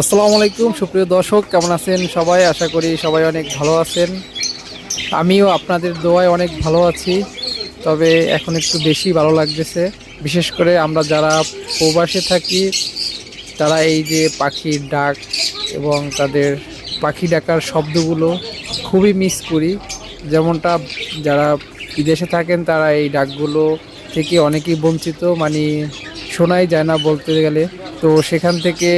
আসসালামু আলাইকুম, সুপ্রিয় দর্শক, কেমন আছেন সবাই? আশা করি সবাই অনেক ভালো আছেন। আমিও আপনাদের দোয়ায় অনেক ভালো আছি, তবে এখন একটু বেশি ভালো লাগতেছে। বিশেষ করে আমরা যারা প্রবাসে থাকি, তারা এই যে পাখির ডাক এবং তাদের পাখি ডাকার শব্দগুলো খুবই মিস করি। যেমনটা যারা বিদেশে থাকেন, তারা এই ডাকগুলো থেকে অনেকেই বঞ্চিত। মানে শোনাই যায় না বলতে গেলে। তো সেখান থেকে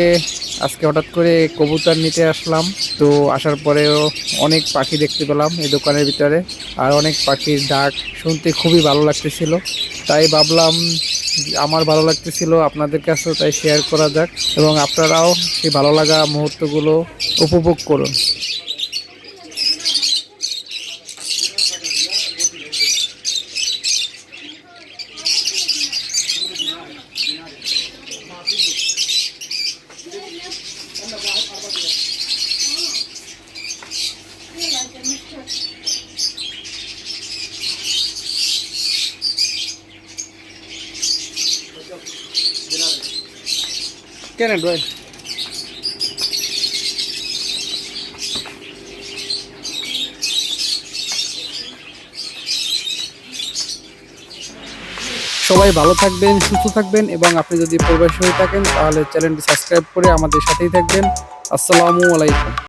আজকে হঠাৎ করে কবুতর নিতে আসলাম। তো আসার পরেও অনেক পাখি দেখতে পেলাম এই দোকানের ভিতরে। আর অনেক পাখির ডাক শুনতে খুবই ভালো লাগতেছিল। তাই ভাবলাম আমার ভালো লাগতেছিল আপনাদের কাছেও তাই শেয়ার করা যাক এবং আপনারাও সেই ভালো লাগা মুহূর্তগুলো উপভোগ করুন। কেন ভাই সবাই ভালো থাকবেন, সুস্থ থাকবেন এবং আপনি যদি প্রবাসী হয়ে থাকেন তাহলে চ্যানেলটি সাবস্ক্রাইব করে আমাদের সাথেই থাকবেন। আসসালামু আলাইকুম।